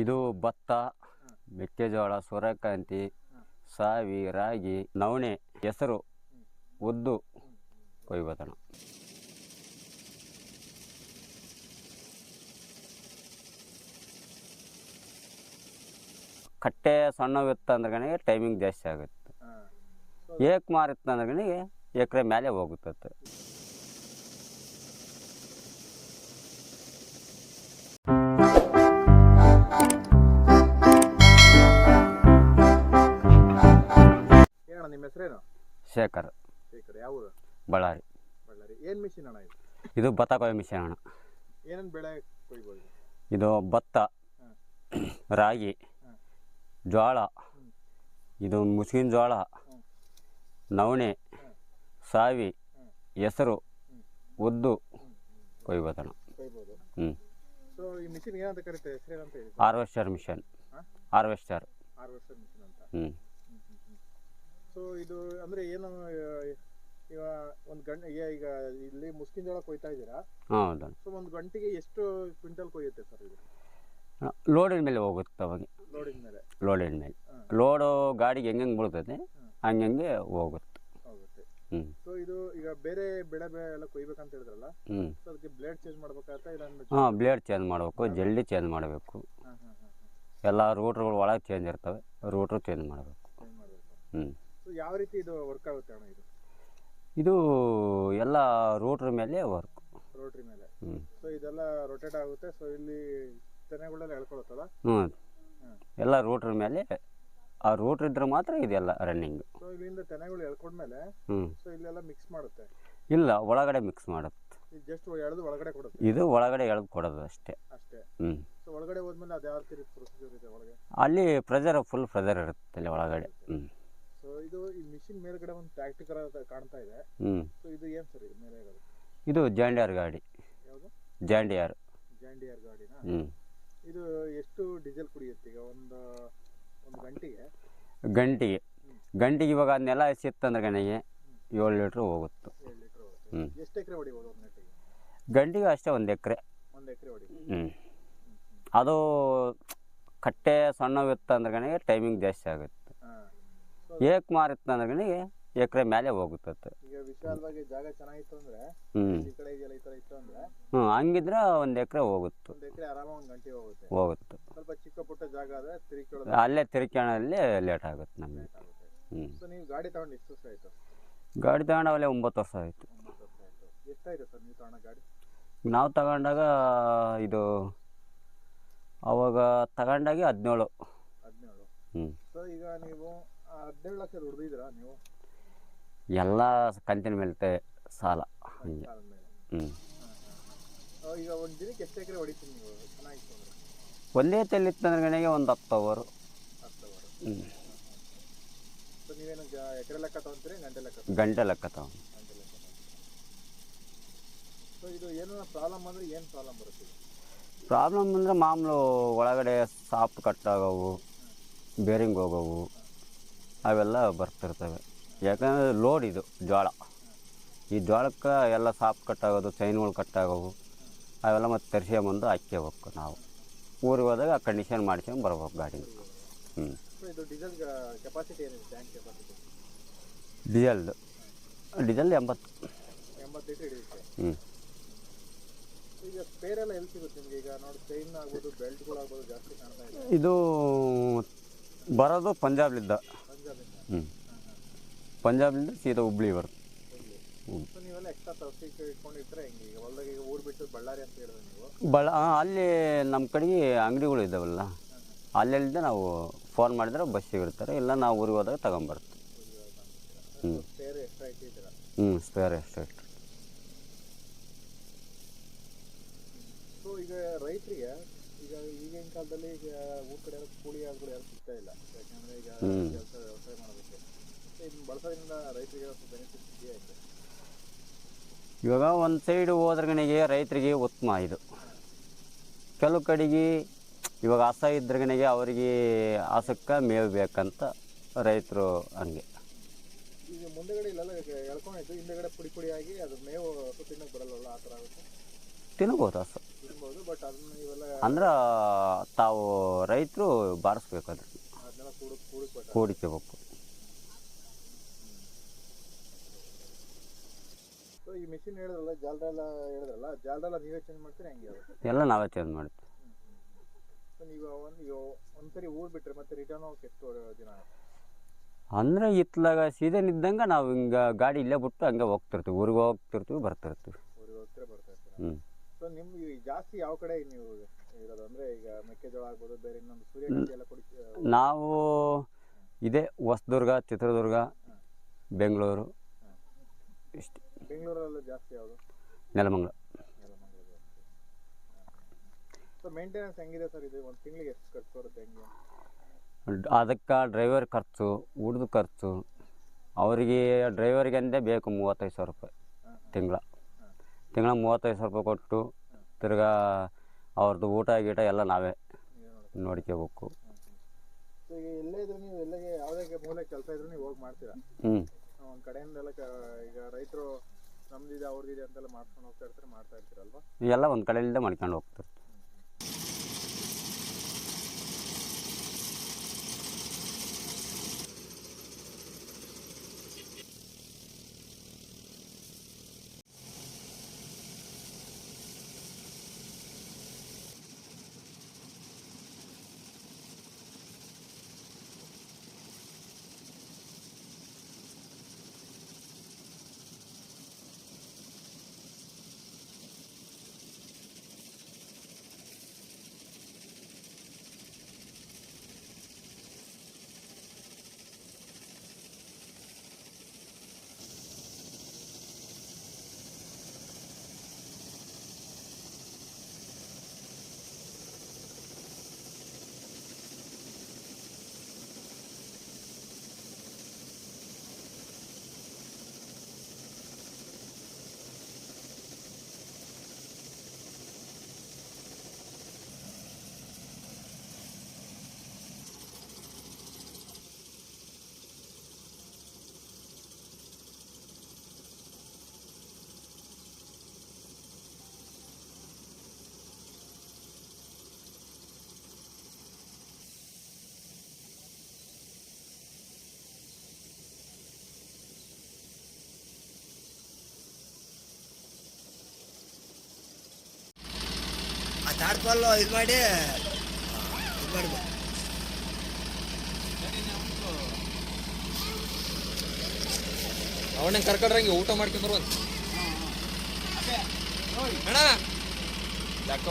ಇದು ಭತ್ತ ಮೆಕ್ಕೆಜೋಳ ಸೂರ್ಯಕಾಂತಿ ಸಾವಿ ರಾಗಿ ನವಣೆ ಹೆಸರು ಉದ್ದು ಕೊಯ್ಬೋದಣ್ಣ ಕಟ್ಟೆ ಸಣ್ಣವಿತ್ತು ಅಂದ್ರೆ ಟೈಮಿಂಗ್ ಜಾಸ್ತಿ ಆಗುತ್ತೆ. ಏಕ್ ಮಾರಿತ್ತು ಅಂದ್ರೆ ಎಕರೆ ಮೇಲೆ ಹೋಗುತ್ತದೆ ಶೇಖರ್. ಶೇಖರ್ ಯಾವ ಊರು ಬಳ್ಳಾರಿ. ಬಳ್ಳಾರಿ. ಏನು ಮಿಷಿನ್ ಅಣ್ಣ ಇದು? ಇದು ಭತ್ತ ಕೊಯ್ಯೋ ಮಿಷನ್ ಅಣ್ಣ. ಏನೇನು ಬೆಳೆ ಕೊಯ್ಬೋದು? ಇದು ಭತ್ತ ರಾಗಿ ಜೋಳ ಇದು ಮುಸ್ಕಿನ ಜೋಳ ನವಣೆ ಸಾವಿ ಹೆಸರು ಉದ್ದು ಕೊಯ್ಬೋದಣ್ಣ. ಕೊಯ್ಬೋದು. ಹ್ಞೂ ಸೊ ಈ ಮಿಷಿನ್ ಏನಂತ ಕರೀತಾರೆ ಹೆಸರು ಏನಂತ ಹೇಳಿ? Harvester machine? ಹಾರ್ವೆಸ್ಟರ್ ಆರು ವರ್ಷ ಮಿಷಿನ್ ಅಂತ. ಹ್ಞೂ ಸೊ ಇದು ಅಂದ್ರೆ ಏನು ಇವಾಗ ಈಗ ಒಂದು ಗಂಟೆ ಈಗ ಇಲ್ಲಿ ಮುಸ್ಕಿನ ಜೋಳ ಕೊಯ್ತಾ ಇದ್ದೀರಾ? ಹೌದಣ್ಣ ಸೊ ಒಂದು ಗಂಟೆಗೆ ಎಷ್ಟು ಕ್ವಿಂಟಲ್ ಕೊಯ್ಯುತ್ತೆ ಸರ್ ಇದು? ಲೋಡಿನ ಮೇಲೆ ಹೋಗುತ್ತೆ ಅವಾಗ. ಲೋಡಿನ ಮೇಲೆ? ಲೋಡಿನ ಮೇಲೆ. ಲೋಡ್ ಗಾಡಿಗೆ ಹೆಂಗೆ ಬೀಳ್ತದೆ. ಹಂಗೆ ಹೋಗುತ್ತೆ. ಸೊ ಇದು ಈಗ ಬೇರೆ ಬೆಳೆ ಎಲ್ಲ ಕೊಯ್ಬೇಕಂತ ಹೇಳಿದ್ರಲ್ಲ? ಸೊ ಅದಕ್ಕೆ ಬ್ಲೇಡ್ ಚೇಂಜ್ ಮಾಡ್ಬೇಕಾಗತ್ತಾ ಇಲ್ಲ ಹಾಂ ಬ್ಲೇಡ್ ಚೇಂಜ್ ಮಾಡಬೇಕು ಜಲ್ಲಿ ಚೇಂಜ್ ಮಾಡಬೇಕು. ಎಲ್ಲ ರೂಟ್ರುಗಳು ಒಳಗೆ ಚೇಂಜ್ ಇರ್ತವೆ ರೂಟ್ರು ಚೇಂಜ್ ಮಾಡಬೇಕು. ಹ್ಞೂ ಯಾವ ರೀತಿ ಇದು ವರ್ಕ್ ಆಗುತ್ತೆ ಅಣ್ಣ ಇದು? ಇದು ಎಲ್ಲ ರೋಟ್ರ ಮೇಲೆ ವರ್ಕ್ ರೋಟ್ರಿ ಮೇಲೆ. ಹ್ಞೂ ಸೊ ಇದೆಲ್ಲ ರೊಟೇಟ್ ಆಗುತ್ತೆ. ಸೊ ಇಲ್ಲಿ ತೆನೆಗಳೆಲ್ಲ ಎಳ್ಕೊಳುತ್ತಲ್ಲ? ಹ್ಞೂ. ಎಲ್ಲ ರೋಟ್ರ ಮೇಲೆ ಆ ರೋಟ್ರ್ ಇದ್ರೆ ಮಾತ್ರ ಇದೆಲ್ಲ ರನ್ನಿಂಗ್ ಸೊ ಇಲ್ಲಿಂದ ತೆನೆಗಳು ಎಳ್ಕೊಂಡ್ಮೇಲೆ ಹ್ಞೂ ಸೊ ಇಲ್ಲೆಲ್ಲ ಮಿಕ್ಸ್ ಮಾಡುತ್ತೆ? ಇಲ್ಲ ಒಳಗಡೆ ಮಿಕ್ಸ್ ಮಾಡುತ್ತೆ. ಇದು ಜಸ್ಟ್ ಎಳೆದು ಒಳಗಡೆ ಕೊಡುತ್ತೆ? ಇದು ಒಳಗಡೆ ಎಳೆದು ಕೊಡೋದು ಅಷ್ಟೇ. ಅಷ್ಟೇ. ಹ್ಞೂ ಸೊ ಒಳಗಡೆ ಹೋದ್ಮೇಲೆ ಅದು ಯಾವ ರೀತಿ ಪ್ರೊಸೀಜರ್ ಇದೆ ಒಳಗೆ? ಅಲ್ಲಿ ಪ್ರೆಜರ್ ಫುಲ್ ಪ್ರೆಜರ್ ಇರುತ್ತೆ ಅಲ್ಲಿ ಒಳಗಡೆ. ಹ್ಞೂ ಇದು ಈ ಮಿಷಿನ್ ಮೇಲ್ಗಡೆ ಒಂದು ಟ್ರ್ಯಾಕ್ಟರ್ ಕಾಣ್ತಾ ಇದೆ. ಹ್ಞೂ ಸೊ ಇದು ಏನು ಸರ್ ಇದು ಮೇಲೆ ಇರೋದು? ಇದು ಜಾಂಡಿಯರ್ ಗಾಡಿ. ಯಾವುದು? ಜಾಂಡಿಯರ್. ಜಾಂಡಿಯರ್ ಗಾಡಿನ? ಹ್ಞೂ ಇದು ಎಷ್ಟು ಡೀಸೆಲ್ ಕುಡಿಯುತ್ತೆ ಈಗ? ಒಂದು ಒಂದು ಗಂಟೆಗೆ? ಗಂಟಿಗೆ. ಗಂಟಿಗೆ ಇವಾಗ ನೆಲ ಸಿತ್ತಂದ್ರೆ ಗಣಿಗೆ ಏಳು ಲೀಟ್ರ್ ಹೋಗುತ್ತೆ. ಏಳು ಲೀಟ್ರ್ ಹ್ಞೂ ಎಷ್ಟು ಎಕರೆ ಹೊಡಿಬೋದು ಒಂದು ಗಂಟೆಗೆ? ಗಂಟಿಗೆ ಅಷ್ಟೇ ಒಂದು ಎಕರೆ. ಒಂದು ಎಕರೆ ಹೊಡಿಬೋದು ಹ್ಞೂ ಅದು ಕಟ್ಟೆ ಸಣ್ಣವಿತ್ತು ಅಂದ್ರೆ ಗಣಿಗೆ ಟೈಮಿಂಗ್ ಜಾಸ್ತಿ ಆಗುತ್ತೆ. ಏಕ್ ಮಾರಿತ್ತು ಅಂದ್ರೆ ಗಣಿಗೆ ಎಕರೆ ಮೇಲೆ ಹೋಗುತ್ತೆ ಈಗ ವಿಶಾಲವಾಗಿ ಜಾಗ ಚೆನ್ನಾಗಿತ್ತು ಅಂದ್ರೆ ಈ ಕಡೆ ಇದೆಯಲ್ಲ ಈ ತರ ಇತ್ತು ಅಂದ್ರೆ ಹ್ಞೂ ಹಂಗಿದ್ರೆ ಒಂದು ಎಕರೆ ಹೋಗುತ್ತೆ. ಒಂದು ಎಕರೆ ಆರಾಮ ಒಂದು ಗಂಟೆ ಹೋಗುತ್ತೆ. ಹೋಗುತ್ತೆ. ಸ್ವಲ್ಪ ಚಿಕ್ಕ ಪುಟ್ಟ ಜಾಗ ಆದ್ರೆ ತಿರುಗಿ ಅಲ್ಲೇ ತಿರ್ಕೊಳ್ಳಲ್ಲಿ ಲೇಟ್ ಆಗುತ್ತೆ ನಮಗೆ. ಹ್ಞೂ ಸೊ ನೀವು ಗಾಡಿ ತಗೊಂಡು ಎಷ್ಟು ವರ್ಷ ಆಯ್ತು? ಗಾಡಿ ತಗೊಂಡು ಅಲ್ಲೇ ಒಂಬತ್ತು ವರ್ಷ ಆಯಿತು. ಒಂಬತ್ತು ವರ್ಷ ಆಯ್ತು. ಎಷ್ಟಾಯ್ತು ಸರ್ ನೀವು ತಗೊಂಡ ಗಾಡಿ? ನಾವು ತಗೊಂಡಾಗ ಇದು ಅವಾಗ ತಗೊಂಡಾಗೆ ಹದಿನೇಳು. ಹದಿನೇಳು. ಹ್ಞೂ ಸೊ ಈಗ ನೀವು ಹದಿನೇಳು ಲಕ್ಷ ದುಡ್ದಿದ್ದೀರಾ ನೀವು? ಎಲ್ಲ ಕಂತಿನ ಮೇಲೆ ಸಾಲ. ಹಂಗೆ. ಹ್ಞೂ ಈಗ ಒಂದು ದಿನಕ್ಕೆ ಎಷ್ಟು ಎಕರೆ ಹೊಡಿತೀನಿ ನೀವು? ಚೆನ್ನಾಗಿತ್ತು ಅಂದ್ರೆ. ಒಂದೇ ತೆಲ್ಲಿತ್ತಂದ್ರೆ ಗಣಿಗೆ ಒಂದು ಹತ್ತು ಅವರು. ಹತ್ತು ಅವರ್. ಹ್ಞೂ ಸೊ ನೀವೇನು ಜ- ಎಕರೆ ಲೆಕ್ಕ ತಗೊಂತೀರಿ ಗಂಟೆ ಲೆಕ್ಕ ತಗೊಂತೀರಾ? ಗಂಟೆ ಲೆಕ್ಕ ತಗೊಂಡು ಗಂಟೆ ಲೆಕ್ಕ ಸೊ ಇದು ಏನೋ ಪ್ರಾಬ್ಲಮ್ ಅಂದ್ರೆ ಏನು ಪ್ರಾಬ್ಲಮ್ ಬರುತ್ತೆ? ಇದು? ಪ್ರಾಬ್ಲಮ್ ಅಂದರೆ ಮಾಮೂಲು ಒಳಗಡೆ ಸಾಫ್ಟ್ ಆಗವು ಬೇರಿಂಗ್ ಹೋಗೋವು. ಅವೆಲ್ಲ ಬರ್ತಿರ್ತವೆ. ಯಾಕಂದರೆ ಲೋಡ್ ಇದು ಜೋಳ ಈ ಜೋಳಕ್ಕೆ ಎಲ್ಲ ಸಾಪ್ ಕಟ್ಟಾಗೋದು ಚೈನ್ಗಳು ಕಟ್ಟಾಗೋವು ಅವೆಲ್ಲ ಮತ್ತು ತರಿಸ್ಕೊಂಬಂದು ಹಾಕ್ಕೋಬೇಕು ನಾವು. ಊರಿಗೆ ಹೋದಾಗ ಕಂಡೀಷನ್ ಮಾಡ್ಕೊಂಡು ಬರ್ಬೇಕು ಗಾಡಿನ. ಹ್ಞೂ ಡೀಸೆಲ್ದು ಡೀಸೆಲ್ ಎಂಬತ್ತು. ಹ್ಞೂ ಇದೆ. ಬರೋದು ಪಂಜಾಬ್ಲಿದ್ದ ಹ್ಞೂ ಪಂಜಾಬ್ಲಿಂದ ಸೀದಾ ಹುಬ್ಳಿ ಬರುತ್ತೆ ಬಳ್ಳ ನೀವೆಲ್ಲ ಎಕ್ಸ್ಟ್ರಾ ತರಿಸಿ ಇಟ್ಕೊಂಡಿದ್ರೆ ಹೆಂಗೆ? ಈಗ ಹೊಲ್ದಾಗ ಈಗ ಊರು ಬಿಟ್ಟು ಬಳ್ಳಾರಿ ಅಂತ ಹೇಳಿದ್ರೆ ನೀವು? ಬಳ ಅಲ್ಲಿ ನಮ್ಮ ಕಡೆಗೆ ಅಂಗಡಿಗಳು ಇದ್ದಾವಲ್ಲ ಅಲ್ಲಿಂದ ನಾವು ಫೋನ್ ಮಾಡಿದ್ರೆ ಬಸ್ಸಿಗೆ ಇರ್ತಾರೆ ಇಲ್ಲ ನಾವು ಊರಿಗೆ ಹೋದಾಗ ತಗೊಂಬರ್ತೀವಿ. ಹ್ಞೂ ಹ್ಞೂ ಸ್ಪೇರ್ ಎಷ್ಟು ಸೊ ಈಗ ರೈತರಿಗೆ ಈಗ ಈಗಿನ ಕಾಲದಲ್ಲಿ ಈಗ ಊರ ಕಡೆ ಎಲ್ಲ ಕೂಲಿ ಆಳುಗಳು ಯಾರು ಸಿಗ್ತಾ ಇಲ್ಲ. ಯಾಕಂದ್ರೆ ಈಗ. ಕೆಲಸ ವ್ಯವಸಾಯ ಮಾಡೋದಕ್ಕೆ. ಇದನ್ನ ಬಳಸೋದ್ರಿಂದ ರೈತರಿಗೆ ಬೆನಿಫಿಟ್ ಇದೆಯಾ ಇದೆ. ಇವಾಗ ಒಂದು ಸೈಡ್ ಹೋದ್ರಗಣಿಗೆ ರೈತರಿಗೆ ಉತ್ತಮ ಇದು. ಕೆಲವು ಕಡೆಗೆ ಇವಾಗ ಹಸ ಇದ್ರಗಣಿಗೆ ಅವರಿಗೆ ಹಸಕ್ಕೆ ಮೇವು ಬೇಕಂತ ರೈತರು ಹಂಗೆ. ಈಗ ಮುಂದೆಗಡೆ ಇಲ್ಲೆಲ್ಲ ಎಳ್ಕೊಂಡಿದ್ದು ಹಿಂದೆಗಡೆ ಪುಡಿ ಪುಡಿಯಾಗಿ ಅದು ಮೇವು ತಿನ್ನಕ್ಕೆ ಬರಲ್ಲ ಆ ಥರ ಆಗುತ್ತೆ? ತಿನ್ಬೋದು ಹಸ ತಿನ್ಬೋದು ಬಟ್ ಅದನ್ನ ಇವೆಲ್ಲ ಅಂದ್ರೆ ತಾವು ರೈತರು ಬಾರಿಸ್ಬೇಕು ಅದನ್ನ ಕೂಡಿಕೋಬೇಕು. ಈ ಮಿಷಿನ್ ಹೇಳಿದ್ರಲ್ಲ ಜಾಲ್ರೆಲ್ಲ ಹೇಳಿದ್ರಲ್ಲ ಜಾಲ್ರೆಲ್ಲ ನೀವೇ ಚೇಂಜ್ ಮಾಡ್ತೀರಿ ಹೆಂಗೆ ಎಲ್ಲ ನಾವೇ ಚೇಂಜ್ ಮಾಡ್ತೀವಿ. ಈಗ ಒಂದು ಒಂದ್ಸರಿ ಊರ್ ಬಿಟ್ರೆ ಮತ್ತೆ ರಿಟರ್ನ್ ಹೋಗಕ್ಕೆ ಎಷ್ಟು ದಿನ ಅಂದರೆ ಇತ್ಲಾಗ ಸೀಸನ್ ಇದ್ದಂಗೆ ನಾವು ಹಿಂಗೆ ಗಾಡಿ ಇಲ್ಲೇ ಬಿಟ್ಟು ಹಂಗೆ ಹೋಗ್ತಿರ್ತೀವಿ. ಊರಿಗೆ ಹೋಗ್ತಿರ್ತೀವಿ ಬರ್ತಿರ್ತೀವಿ. ಊರಿಗೆ ಹೋಗ್ತೀರಾ ಬರ್ತಾ ಹ್ಞೂ ಸೊ ನಿಮ್ಗೆ ಜಾಸ್ತಿ ಯಾವ ಕಡೆ ನೀವು ಇರೋದು? ಅಂದ್ರೆ ಈಗ ಮೆಕ್ಕೆಜೋಳ ಆಗ್ಬೋದು ಬೇರೆ ಇನ್ನೊಂದು ಸೂರ್ಯಕಾಂತಿ ಎಲ್ಲ ಕೊಡಿ ನಾವು ಇದೆ ಹೊಸದುರ್ಗ ಚಿತ್ರದುರ್ಗ ಬೆಂಗಳೂರು. ಇಷ್ಟು. ಬೆಂಗಳೂರಲ್ಲ ಜಾಸ್ತಿ ಯಾವುದು? ನೆಲಮಂಗಲ. ನೆಲಮಂಗಲ ಜಾಸ್ತಿ. ಸೊ ಮೇಂಟೆನೆನ್ಸ್ ಹೆಂಗಿದೆ ಸರ್ ಇದು? ಒಂದು ತಿಂಗಳಿಗೆ ಎಷ್ಟು ಖರ್ಚು ಬರುತ್ತೆ ಹೆಂಗೆ? ಅದಕ್ಕೆ ಡ್ರೈವರ್ ಖರ್ಚು ಊಟದ ಖರ್ಚು. ಅವರಿಗೆ ಡ್ರೈವರಿಗೆ ಅಂದೇ ಬೇಕು ಮೂವತ್ತೈದು ಸಾವಿರ ರೂಪಾಯಿ ತಿಂಗಳ. ತಿಂಗಳ ಮೂವತ್ತೈದು ಸಾವಿರ ರೂಪಾಯಿ ಕೊಟ್ಟು ತಿರ್ಗಾ ಅವ್ರದ್ದು ಊಟ ಗೀಟ ಎಲ್ಲ ನಾವೇ ನೋಡ್ಕೋಬೇಕು ಸೊ ಈಗ ಎಲ್ಲೇ ಇದ್ರು ನೀವು ಎಲ್ಲೇ ಯಾವುದೇ ಮೂಲೆ ಕೆಲಸ ಇದ್ರು ನೀವು ಹೋಗಿ ಮಾಡ್ತೀರಾ? ಹ್ಞೂ ಒಂದು ಕಡೆಯಿಂದೆಲ್ಲ ಕ- ಈಗ ರೈತರು ನಮ್ದಿದೆ ಅವ್ರದ್ದಿದೆ ಅಂತೆಲ್ಲ ಮಾಡ್ಕೊಂಡು ಹೋಗ್ತಾ ಇರ್ತಾರೆ ಮಾಡ್ತಾ ಇರ್ತೀರಲ್ವಾ? ಎಲ್ಲ ಒಂದು ಕಡೆಯಿಂದ ಮಾಡ್ಕೊಂಡು ಹೋಗ್ತಿರ್ತೀವಿ ಆ ತಾಡ್ಪಲ್ಲು ಇದು ಮಾಡಿ ಇದು ಮಾಡ್ಬೇಕು. ಅವನೇ ಕರ್ಕೊಂಡ್ರಂಗೆ ಊಟ ಮಾಡ್ಕೊಂಡ್ರು ಅಂತ ಅಣ್ಣ. ಯಾಕೋ